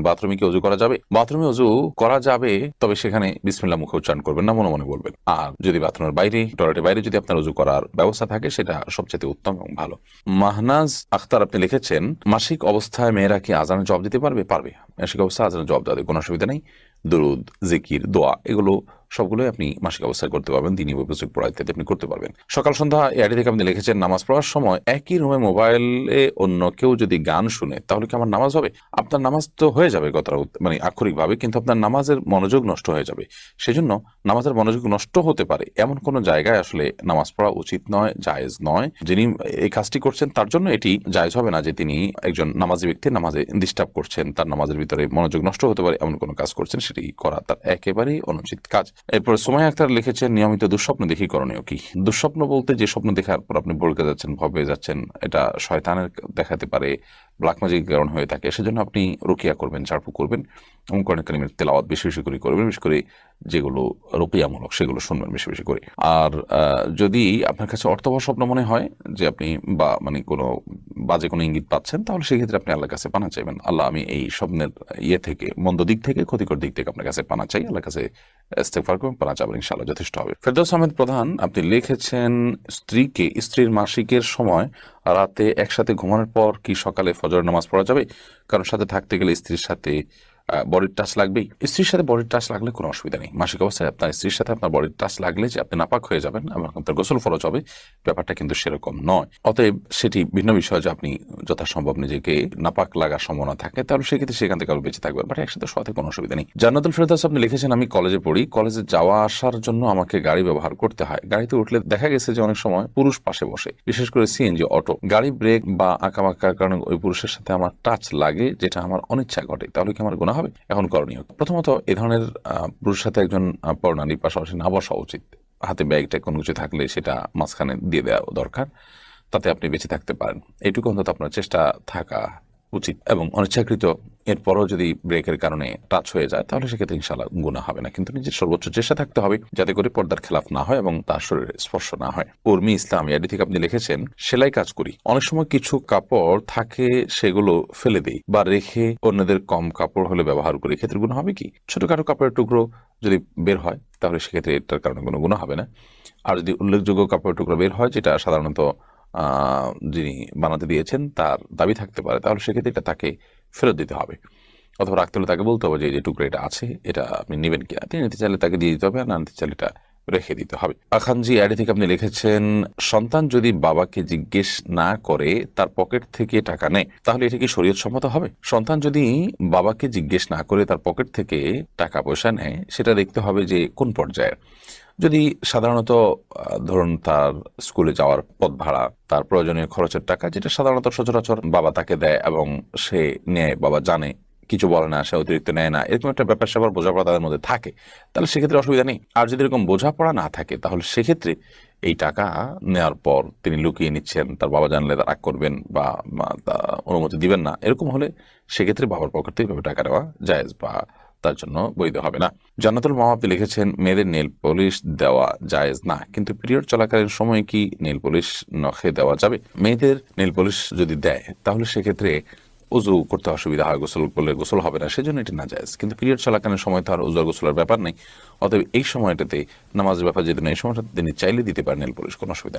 বাথরুমে কি অজু করা যাবে? বাথরুমে অজু করা যাবে, তবে সেখানে বিসমিল্লা মুখে উচ্চারণ করবেন না, মনে মনে বলবেন। আর যদি বাথরুমের বাইরে, টয়লেটের বাইরে যদি আপনার অজু করার ব্যবস্থা থাকে, সেটা সবচেয়ে উত্তম এবং ভালো। মাহনাজ আখতার আপনি লিখেছেন, মাসিক অবস্থায় মেয়েরা কি আজানের জব দিতে পারবে? পারবে। মাসিক অবস্থায় আজানের জব দেওয়া, কোনো অসুবিধা নেই। দরুদ, জিকির, দোয়া, এগুলো সবগুলোই আপনি মাসিক অবস্থায় করতে পারবেন। দিনী উপযোগ পড়া ইত্যাদি আপনি করতে পারবেন। সকাল সন্ধ্যা এআডি থেকে আপনি লিখেছেন, নামাজ পড়ার সময় একই রুমে মোবাইলে অন্য কেউ যদি গান শুনে, তাহলে কি আমার নামাজ হবে? আপনার নামাজ তো হয়ে যাবে কত মানে আক্ষরিকভাবে, কিন্তু আপনার নামাজের মনোযোগ নষ্ট হয়ে যাবে। সেজন্য নামাজের মনোযোগ নষ্ট হতে পারে। এমন কোন জায়গায় আসলে নামাজ পড়া উচিত নয়, জায়েজ নয়। যিনি এই কাজটি করছেন, তার জন্য এটি জায়েজ হবে না যে তিনি একজন নামাজি ব্যক্তি, নামাজে ডিস্টার্ব করছেন, তার নামাজের ভিতরে মনোযোগ নষ্ট হতে পারে, এমন কোনো কাজ করছেন সেটি করা তার একেবারেই অনুচিত কাজ। এরপরে সময় আক্তার লিখেছেন, নিয়মিত দুঃস্বপ্ন দেখি করণীয় কি? দুঃস্বপ্ন বলতে যে স্বপ্ন দেখার পর আপনি বলকে যাচ্ছেন, ভবে যাচ্ছেন, এটা শয়তানের দেখাতে পারে ব্ল্যাক ম্যাজিক কারণ হয়ে থাকে। সেজন্য আপনি রুকিয়া করবেন ঝাড়ফু করবেন এবং কোরআন কারিমের তেলাওয়াত বেশি বেশি করে করবেন, বিশেষ করে যেগুলো রুকিয়ামূলক সেগুলো শুনবেন বেশি বেশি করে। আর যদি আপনার কাছে অর্থবহ স্বপ্ন মনে হয় যে আপনি বা মানে কোনো বাজে কোনো ইঙ্গিত পাচ্ছেন, তাহলে সেক্ষেত্রে আপনি আল্লাহর কাছে পানা চাইবেন। আল্লাহ, আমি এই স্বপ্নের ইয়ে থেকে, মন্দ দিক থেকে, ক্ষতিকর দিক থেকে আপনার কাছে পানা চাই। আল্লাহর কাছে ইস্তেফার করবেন পানা চাবেন, ইনশাআল্লাহ যথেষ্ট হবে। ফেরদৌস আহমেদ প্রধান, আপনি লিখেছেন, স্ত্রীকে, স্ত্রীর মাসিকের সময় রাতে একসাথে ঘুমানোর পর কি সকালে ফজর নামাজ পড়া যাবে? কারণ সাথে থাকতে গেলে স্ত্রীর সাথে বডির টাচ লাগবেই। স্ত্রীর সাথে বডির টাচ লাগলে কোনো অসুবিধা নেই। মাসিক অবস্থায় আপনার স্ত্রীর সাথে আপনার বডির টাচ লাগলে যে আপনি নাপাক হয়ে যাবেন, এবং আপনার গোসল ফরজ হবে, ব্যাপারটা কিন্তু সেরকম নয়। অতএব সেটি ভিন্ন বিষয় যে আপনি যথাসম্ভব নিজেকে নাপাক লাগার সম্ভাবনা থাকে, তাহলে সেক্ষেত্রে সেখান থেকে বেঁচে থাকবেন। বাট একসাথে সাথে কোনো অসুবিধা নেই। জান্নাতুল ফেরদাস আপনি লিখেছেন, আমি কলেজে পড়ি। কলেজে যাওয়া আসার জন্য আমাকে গাড়ি ব্যবহার করতে হয়। গাড়িতে উঠলে দেখা গেছে যে অনেক সময় পুরুষ পাশে বসে, বিশেষ করে সিএনজি অটো গাড়ি ব্রেক বা আঁকাবাঁকার কারণে ওই পুরুষের সাথে আমার টাচ লাগে, যেটা আমার অনিচ্ছা ঘটে। তাহলে কি আমার গুণা হবে। এখন করণীয় প্রথমত এ ধরনের পুরুষের সাথে একজন পরনারী পাশাপাশি না বসা উচিত। হাতে ব্যাগটা কোনো কিছু থাকলে সেটা মাঝখানে দিয়ে দেওয়া দরকার। তাতে আপনি বেঁচে থাকতে পারেন। এইটুকু অন্তত আপনার চেষ্টা থাকা উচিত এবং অনিচ্ছাকৃত এরপরও যদি ব্রেকের কারণে টাচ হয়ে যায়, তাহলে সেক্ষেত্রে ইনশাল্লাহ গুণা হবে না। কিন্তু নিজের সর্বোচ্চ চেষ্টা থাকতে হবে যাতে করে পর্দার খেলাফ না হয় এবং তার শরীরে স্পর্শ না হয়। উর্মি ইসলাম ইয়াডি থেকে আপনি লিখেছেন, সেলাই কাজ করি। অনেক সময় কিছু কাপড় থাকে, সেগুলো ফেলে দেই বা রেখে অন্যদের কম কাপড় হলে ব্যবহার করি। ক্ষেত্রে গুণ হবে কি? ছোটখাটো কাপড়ের টুকরো যদি বের হয়, তাহলে সেক্ষেত্রে এটার কারণে কোনো গুণ হবে না। আর যদি উল্লেখযোগ্য কাপড়ের টুকরো বের হয়, যেটা সাধারণত যিনি বানাতে দিয়েছেন, তার দাবি থাকতে পারে, তাহলে সেক্ষেত্রে এটা তাকে ফেরত দিতে হবে। অথবা রাখতে হলে তাকে বলতে হবে যে, এই টুকরো এটা আছে, এটা আপনি নেবেন কিনা? তিনি নিতে চাইলে তাকে দিয়ে দিতে হবে, আর না নিতে চাইলে এটা রেখে দিতে হবে। আখানজি অ্যাডি থেকে আপনি লিখেছেন, সন্তান যদি বাবাকে জিজ্ঞেস না করে, তার পকেট থেকে টাকা নেয়, তাহলে এটা কি শরীয়ত সম্মত হবে? সন্তান যদি বাবাকে জিজ্ঞেস না করে, তার পকেট থেকে টাকা পয়সা নেয়, সেটা দেখতে হবে যে কোন পর্যায়ে যদি সাধারণত ধরুন তার স্কুলে যাওয়ার পথ ভাড়া, তার প্রয়োজনীয় খরচের টাকা, যেটা সাধারণত সচরাচর বাবা তাকে দেয় এবং সে নেয়, বাবা জানে, কিছু বলে না, সে অতিরিক্ত নেয় না, এরকম একটা ব্যাপার স্যাপার বোঝাপড়া তাদের মধ্যে থাকে, তাহলে সেক্ষেত্রে অসুবিধা নেই। আর যদি এরকম বোঝাপড়া না থাকে, তাহলে সেক্ষেত্রে এই টাকা নেওয়ার পর তিনি লুকিয়ে নিচ্ছেন, তার বাবা জানলে তার করবেন বা অনুমতি দিবেন না, এরকম হলে সেক্ষেত্রে বাবার পকেট থেকে টাকা নেওয়া জায়েজ বা তার জন্য বৈধ হবে না। জান্নাতুল মামাপি লিখেছেন, মেয়েদের নেল পলিশ দেওয়া জায়েজ না। কিন্তু পিরিয়ড চলাকালীন সময় কি নেল পলিশ নখে দেওয়া যাবে? মেয়েদের নেল পলিশ যদি দেয়, তাহলে সেক্ষেত্রে উজু করতে অসুবিধা হয়, গোসল করলে গোসল হবে না। সেজন্য এটি না যায় কিন্তু পিরিয়ড চলাকালীন সময় তো আর উজু গোসলের ব্যাপার নেই। অতএব এই সময়টাতে নামাজের ব্যাপার নেই, এই সময়টাতে তিনি চাইলে দিতে পারেন নেল পলিশ, কোনো অসুবিধা